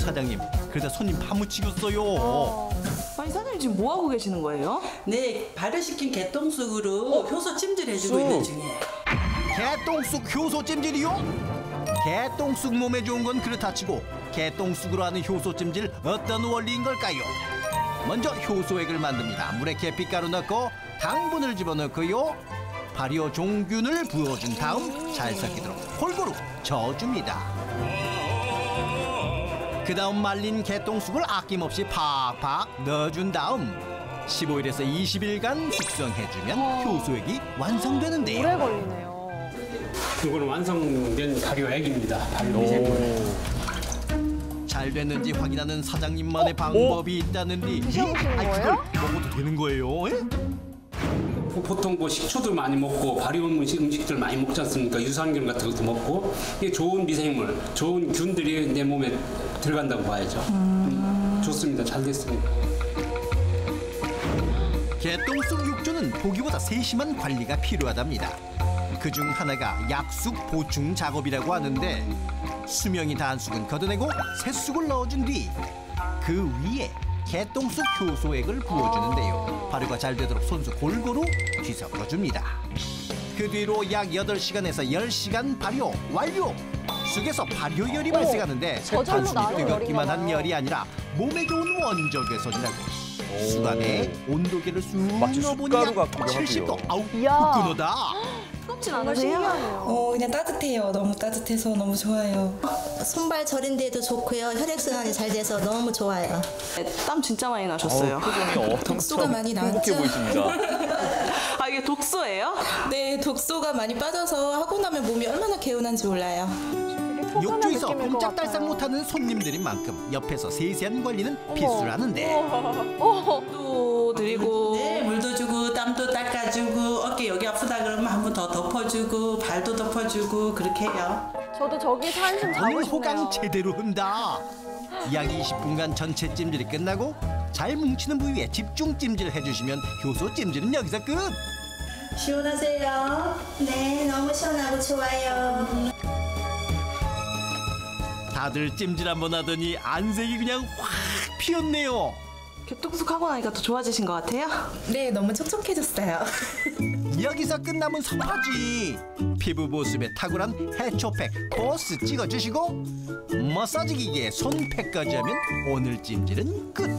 사장님 그러다 손님 파묻히겠어요. 아니 사장님 지금 뭐 하고 계시는 거예요? 네, 발효시킨 개똥쑥으로 효소 찜질해주고 있는 중이에요. 개똥쑥 효소 찜질이요? 개똥쑥 몸에 좋은 건 그렇다 치고 개똥쑥으로 하는 효소 찜질 어떤 원리인 걸까요? 먼저 효소액을 만듭니다. 물에 계피가루 넣고 당분을 집어넣고요. 발효 종균을 부어준 다음 잘 섞이도록 골고루 저어줍니다. 그 다음 말린 개똥쑥을 아낌없이 팍팍 넣어준 다음 15일에서 20일간 숙성해주면 효소액이 완성되는데요. 오래 걸리네요. 이거는 완성된 발효액입니다. 발효 미생물. 잘 됐는지 확인하는 사장님만의 방법이 있다는데 드셔보시는 아이, 거예요? 그걸 먹어도 되는 거예요? 예? 보통 뭐 식초도 많이 먹고 발효 음식, 음식들 많이 먹지 않습니까? 유산균 같은 것도 먹고 이게 좋은 미생물, 좋은 균들이 내 몸에 들어간다고 봐야죠. 음, 좋습니다. 잘 됐습니다. 개똥쑥 육조는 보기보다 세심한 관리가 필요하답니다. 그 중 하나가 약숙 보충 작업이라고 하는데 수명이 다한 쑥은 걷어내고 새 쑥을 넣어준 뒤 그 위에 개똥쑥 효소액을 부어주는데요. 발효가 잘 되도록 손수 골고루 뒤섞어줍니다. 그 뒤로 약 8시간에서 10시간 발효 완료! 쑥에서 발효열이 발생하는데 저절로 단순히 나는 뜨겁기만 한 봐요. 열이 아니라 몸에 좋은 원적외선이라고 쑥 안에 온도계를 쑥 마치 넣어보니까 쑥가루 같기도 70도 하고요. 아우 이야. 후끈하다 않으세요? 어, 그냥 따뜻해요. 너무 따뜻해서 너무 좋아요. 손발 저린 데도 좋고요. 혈액순환이 잘 돼서 너무 좋아요. 네, 땀 진짜 많이 나셨어요. 표정이 독소가 많이 행복해 나왔죠? 보이십니다. 아 이게 독소예요? 네, 독소가 많이 빠져서 하고 나면 몸이 얼마나 개운한지 몰라요. 욕조에서 꼼짝달싹. 못하는 손님들인 만큼 옆에서 세세한 관리는 어머. 필수라는데 어, 또 드리고 네, 물도 주고 땀도 닦아주고 어깨 여기 아프다 그러면 한 번 더 덮어주고 발도 덮어주고 그렇게 해요. 저도 저기서 한숨 자고 오늘 싶네요. 호강 제대로 흔다 약 20분간 전체 찜질이 끝나고 잘 뭉치는 부위에 집중 찜질 해주시면 효소 찜질은 여기서 끝 시원하세요? 네, 너무 시원하고 좋아요. 다들 찜질 한번 하더니 안색이 그냥 확 피었네요 개똥쑥 하고 나니까 더 좋아지신 것 같아요? 네, 너무 촉촉해졌어요. 여기서 끝나면 서하지 피부 보습에 탁월한 해초팩 코스 찍어주시고 머사지 기계에 손팩까지 하면 오늘 찜질은 끝